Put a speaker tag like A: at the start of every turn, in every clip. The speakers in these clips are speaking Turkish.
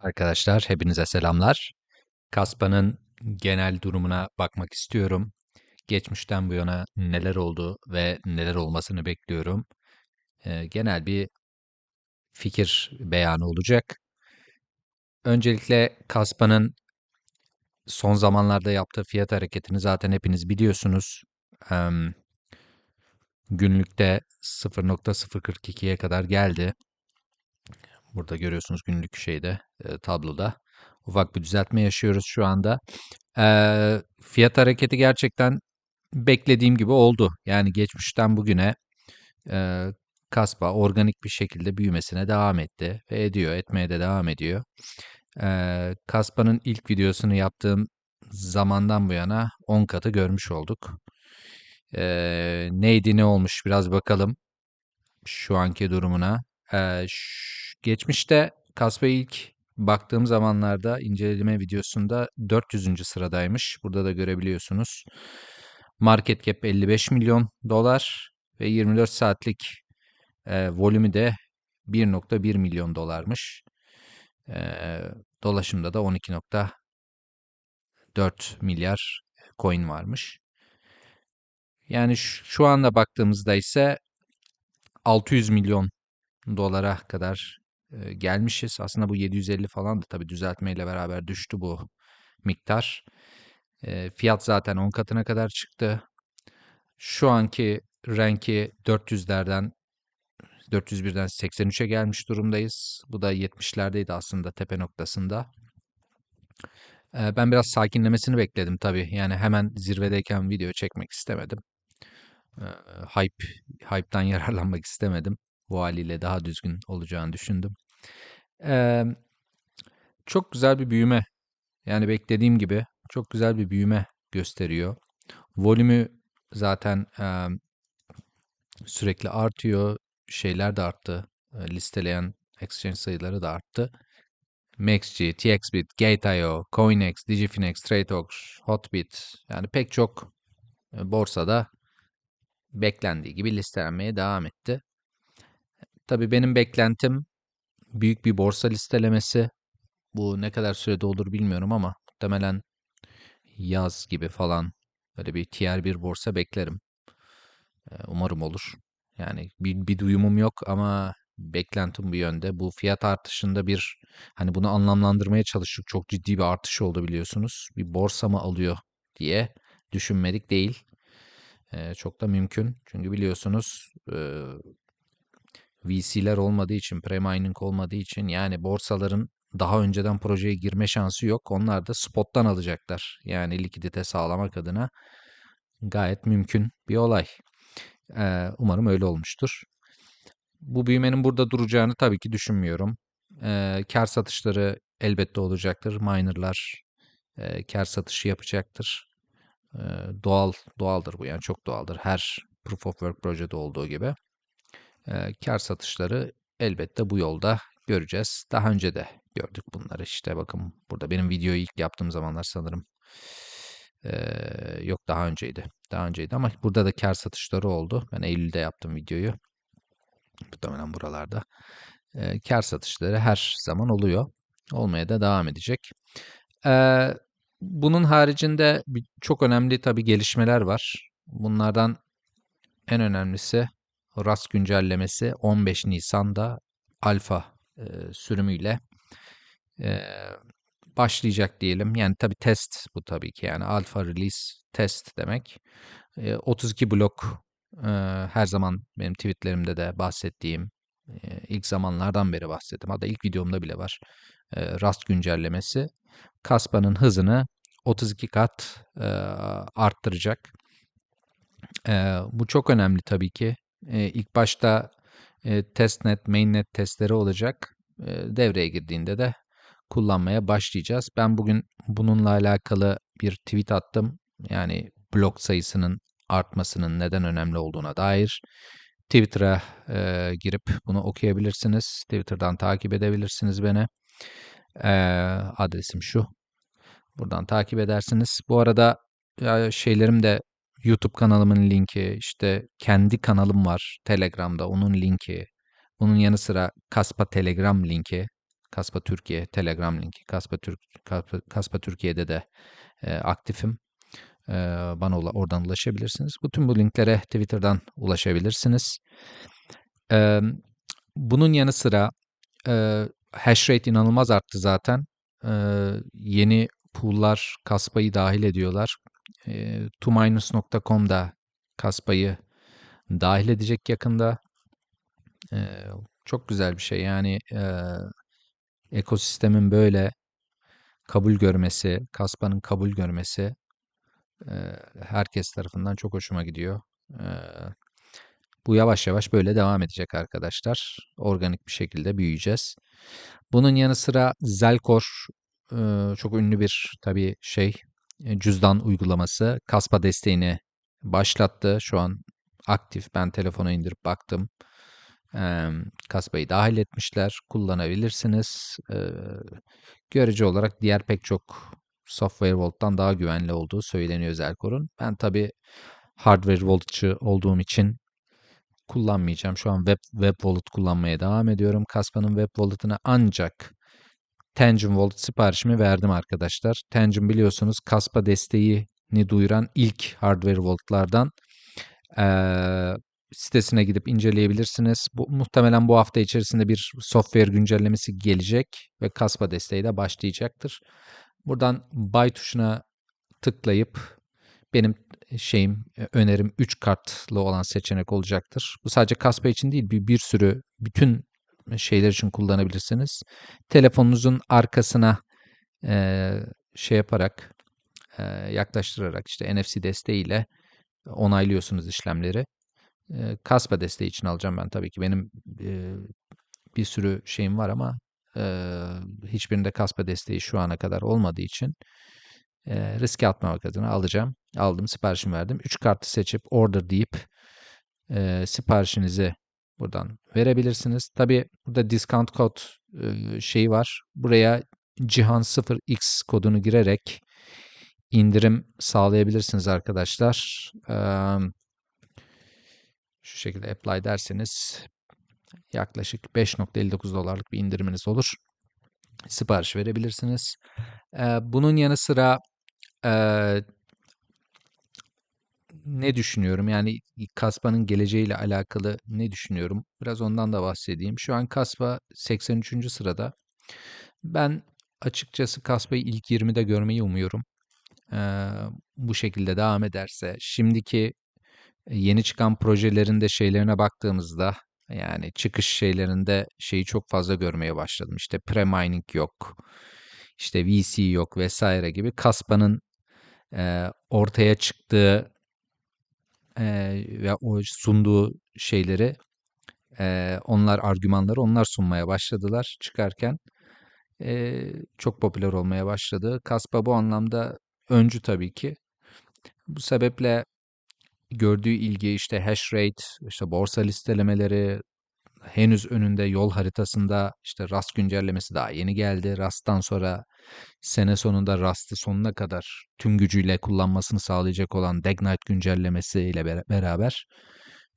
A: Arkadaşlar hepinize selamlar. Kaspa'nın genel durumuna bakmak istiyorum. Geçmişten bu yana neler oldu ve neler olmasını bekliyorum. Ee, genel bir fikir beyanı olacak. Öncelikle Kaspa'nın son zamanlarda yaptığı fiyat hareketini zaten hepiniz biliyorsunuz. Ee, günlükte 0.042'ye kadar geldi. Burada görüyorsunuz günlük şeyde, e, tabloda. Ufak bir düzeltme yaşıyoruz şu anda. E, fiyat hareketi gerçekten beklediğim gibi oldu. Yani geçmişten bugüne e, Kaspa organik bir şekilde büyümesine devam etti ve ediyor, etmeye de devam ediyor. E, Kaspa'nın ilk videosunu yaptığım zamandan bu yana 10 katı görmüş olduk. E, neydi ne olmuş biraz bakalım şu anki durumuna. E, geçmişte Kaspa'ya ilk baktığım zamanlarda inceleme videosunda 400. sıradaymış. Burada da görebiliyorsunuz. Market cap 55 milyon dolar ve 24 saatlik e, volümü de 1.1 milyon dolarmış. E, dolaşımda da 12.4 milyar coin varmış. Yani şu anda baktığımızda ise 600 milyon dolara kadar gelmişiz. Aslında bu 750 falan da tabii düzeltmeyle beraber düştü bu miktar. E, fiyat zaten 10 katına kadar çıktı. Şu anki renki 400'lerden 401'den 83'e gelmiş durumdayız. Bu da 70'lerdeydi aslında tepe noktasında. Ben biraz sakinlemesini bekledim tabii. Yani hemen zirvedeyken video çekmek istemedim. Hype, hype'tan yararlanmak istemedim. Bu haliyle daha düzgün olacağını düşündüm. Ee, çok güzel bir büyüme. Yani beklediğim gibi çok güzel bir büyüme gösteriyor. Volümü zaten e, sürekli artıyor. Şeyler de arttı. E, listeleyen exchange sayıları da arttı. MaxG, TXBit, Gate.io, CoinEx, Digifinex, TradeOx, Hotbit yani pek çok borsada beklendiği gibi listelenmeye devam etti. Tabii benim beklentim büyük bir borsa listelemesi. Bu ne kadar sürede olur bilmiyorum ama muhtemelen yaz gibi falan böyle bir tier bir borsa beklerim. Umarım olur. Yani bir, bir duyumum yok ama beklentim bu yönde. Bu fiyat artışında bir hani bunu anlamlandırmaya çalıştık. Çok ciddi bir artış oldu biliyorsunuz. Bir borsa mı alıyor diye düşünmedik değil. Ee, çok da mümkün. Çünkü biliyorsunuz VC'ler olmadığı için, pre-mining olmadığı için yani borsaların daha önceden projeye girme şansı yok. Onlar da spot'tan alacaklar. Yani likidite sağlamak adına gayet mümkün bir olay. Ee, umarım öyle olmuştur. Bu büyümenin burada duracağını tabii ki düşünmüyorum. Ee, kar satışları elbette olacaktır. Minerlar e, kar satışı yapacaktır. Ee, doğal doğaldır bu yani çok doğaldır. Her proof of work projede olduğu gibi e, kar satışları elbette bu yolda göreceğiz. Daha önce de gördük bunları işte bakın burada benim videoyu ilk yaptığım zamanlar sanırım yok daha önceydi. Daha önceydi ama burada da kar satışları oldu. Ben Eylül'de yaptım videoyu. Muhtemelen buralarda. Ee, kar satışları her zaman oluyor. Olmaya da devam edecek. Bunun haricinde çok önemli tabii gelişmeler var. Bunlardan en önemlisi RAS güncellemesi 15 Nisan'da alfa e, sürümüyle e, başlayacak diyelim. Yani tabi test bu tabii ki yani alfa release test demek. E, 32 blok e, her zaman benim tweetlerimde de bahsettiğim e, ilk zamanlardan beri bahsettim. Hatta ilk videomda bile var. E, Rust güncellemesi Kaspa'nın hızını 32 kat e, arttıracak. E, bu çok önemli tabii ki. E, ilk başta e, testnet, mainnet testleri olacak. E, devreye girdiğinde de kullanmaya başlayacağız. Ben bugün bununla alakalı bir tweet attım. Yani blok sayısının artmasının neden önemli olduğuna dair. Twitter'a e, girip bunu okuyabilirsiniz. Twitter'dan takip edebilirsiniz beni. E, adresim şu. Buradan takip edersiniz. Bu arada ya şeylerim de YouTube kanalımın linki, işte kendi kanalım var Telegram'da onun linki. Bunun yanı sıra Kaspa Telegram linki. Kaspa Türkiye Telegram linki. Kaspa, Türk, Kaspa, Kaspa Türkiye'de de e, aktifim. E, bana ula, oradan ulaşabilirsiniz. Bütün bu linklere Twitter'dan ulaşabilirsiniz. E, bunun yanı sıra e, hash rate inanılmaz arttı zaten. E, yeni pool'lar Kaspa'yı dahil ediyorlar. E, tominus.com da Kaspa'yı dahil edecek yakında. E, çok güzel bir şey. Yani e, ekosistemin böyle kabul görmesi, Kaspa'nın kabul görmesi e, herkes tarafından çok hoşuma gidiyor. E, bu yavaş yavaş böyle devam edecek arkadaşlar. Organik bir şekilde büyüyeceğiz. Bunun yanı sıra Zelkor çok ünlü bir tabii şey cüzdan uygulaması Kaspa desteğini başlattı. Şu an aktif. Ben telefona indirip baktım. E, Kaspa'yı dahil etmişler. Kullanabilirsiniz. E, görece olarak diğer pek çok Software Vault'tan daha güvenli olduğu söyleniyor Zelkor'un. Ben tabii Hardware Wallet'çı olduğum için kullanmayacağım. Şu an Web, web Wallet kullanmaya devam ediyorum. Kaspa'nın Web Wallet'ına ancak Tangent Wallet siparişimi verdim arkadaşlar. Tangent biliyorsunuz Kaspa desteğini duyuran ilk hardware wallet'lardan. Ee, sitesine gidip inceleyebilirsiniz. Bu, muhtemelen bu hafta içerisinde bir software güncellemesi gelecek ve Kaspa desteği de başlayacaktır. Buradan buy tuşuna tıklayıp benim şeyim önerim 3 kartlı olan seçenek olacaktır. Bu sadece Kaspa için değil bir, bir sürü bütün şeyler için kullanabilirsiniz. Telefonunuzun arkasına e, şey yaparak e, yaklaştırarak işte NFC desteğiyle onaylıyorsunuz işlemleri. E, Kaspa desteği için alacağım ben tabii ki. Benim e, bir sürü şeyim var ama e, hiçbirinde Kaspa desteği şu ana kadar olmadığı için e, riske atmamak adına alacağım. Aldım, siparişimi verdim. 3 kartı seçip order deyip e, siparişinizi buradan verebilirsiniz. Tabi burada discount kod şeyi var. Buraya Cihan 0x kodunu girerek indirim sağlayabilirsiniz arkadaşlar. Şu şekilde apply derseniz yaklaşık 5.59 dolarlık bir indiriminiz olur. Sipariş verebilirsiniz. Bunun yanı sıra ne düşünüyorum? Yani Kaspa'nın geleceğiyle alakalı ne düşünüyorum? Biraz ondan da bahsedeyim. Şu an Kaspa 83. sırada. Ben açıkçası Kaspa'yı ilk 20'de görmeyi umuyorum. Ee, bu şekilde devam ederse. Şimdiki yeni çıkan projelerinde şeylerine baktığımızda yani çıkış şeylerinde şeyi çok fazla görmeye başladım. İşte pre-mining yok. İşte VC yok vesaire gibi. Kaspa'nın e, ortaya çıktığı ve o sunduğu şeyleri onlar argümanları onlar sunmaya başladılar çıkarken çok popüler olmaya başladı. Kaspa bu anlamda öncü tabii ki. Bu sebeple gördüğü ilgi işte hash rate, işte borsa listelemeleri, henüz önünde yol haritasında işte Rust güncellemesi daha yeni geldi. Rust'tan sonra sene sonunda Rust'ı sonuna kadar tüm gücüyle kullanmasını sağlayacak olan Dagnite güncellemesi ile beraber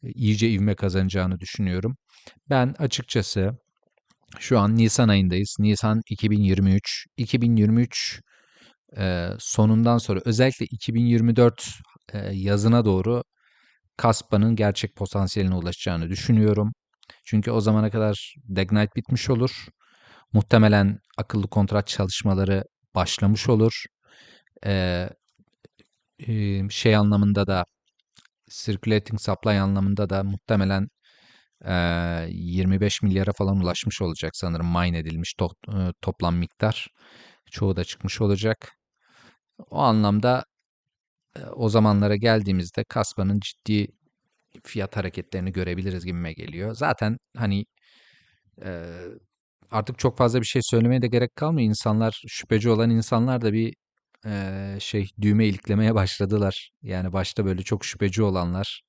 A: e, iyice ivme kazanacağını düşünüyorum. Ben açıkçası şu an Nisan ayındayız. Nisan 2023. 2023 e, sonundan sonra özellikle 2024 e, yazına doğru Kaspa'nın gerçek potansiyeline ulaşacağını düşünüyorum. Çünkü o zamana kadar Dagnite bitmiş olur. Muhtemelen akıllı kontrat çalışmaları başlamış olur. Ee, şey anlamında da circulating supply anlamında da muhtemelen e, 25 milyara falan ulaşmış olacak sanırım mine edilmiş to toplam miktar. Çoğu da çıkmış olacak. O anlamda o zamanlara geldiğimizde Kaspa'nın ciddi fiyat hareketlerini görebiliriz gibime geliyor. Zaten hani e, artık çok fazla bir şey söylemeye de gerek kalmıyor. İnsanlar şüpheci olan insanlar da bir e, şey düğme iliklemeye başladılar. Yani başta böyle çok şüpheci olanlar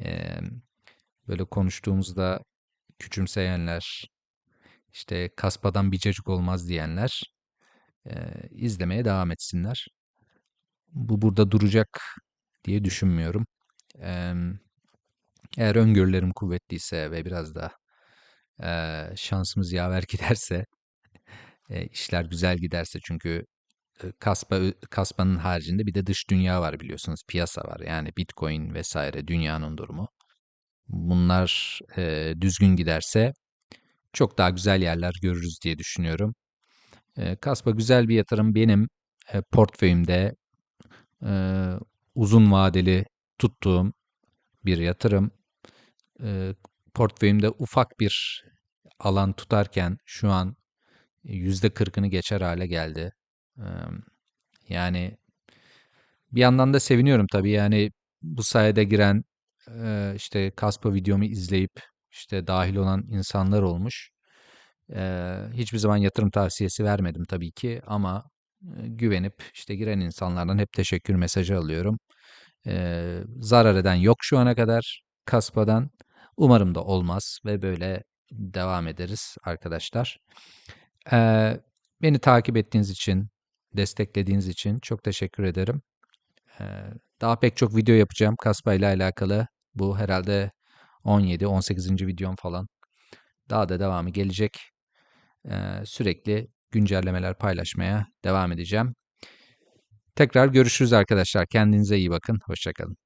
A: e, böyle konuştuğumuzda küçümseyenler işte kaspadan bir olmaz diyenler e, izlemeye devam etsinler. Bu burada duracak diye düşünmüyorum. E, eğer öngörülerim kuvvetliyse ve biraz da e, şansımız yaver giderse E, işler güzel giderse çünkü e, Kaspa Kaspa'nın haricinde bir de dış dünya var biliyorsunuz. Piyasa var. Yani Bitcoin vesaire dünyanın durumu. Bunlar e, düzgün giderse çok daha güzel yerler görürüz diye düşünüyorum. E, Kaspa güzel bir yatırım. Benim e, portföyümde e, uzun vadeli tuttuğum bir yatırım. Portföyümde ufak bir alan tutarken şu an %40'ını geçer hale geldi. E, yani bir yandan da seviniyorum tabii. Yani bu sayede giren e, işte Kaspa videomu izleyip işte dahil olan insanlar olmuş. E, hiçbir zaman yatırım tavsiyesi vermedim tabii ki ama e, güvenip işte giren insanlardan hep teşekkür mesajı alıyorum. E, zarar eden yok şu ana kadar Kaspa'dan. Umarım da olmaz ve böyle devam ederiz arkadaşlar. E, beni takip ettiğiniz için, desteklediğiniz için çok teşekkür ederim. E, daha pek çok video yapacağım Kaspa ile alakalı. Bu herhalde 17-18. videom falan. Daha da devamı gelecek. Ee, sürekli güncellemeler paylaşmaya devam edeceğim. Tekrar görüşürüz arkadaşlar. Kendinize iyi bakın. Hoşçakalın.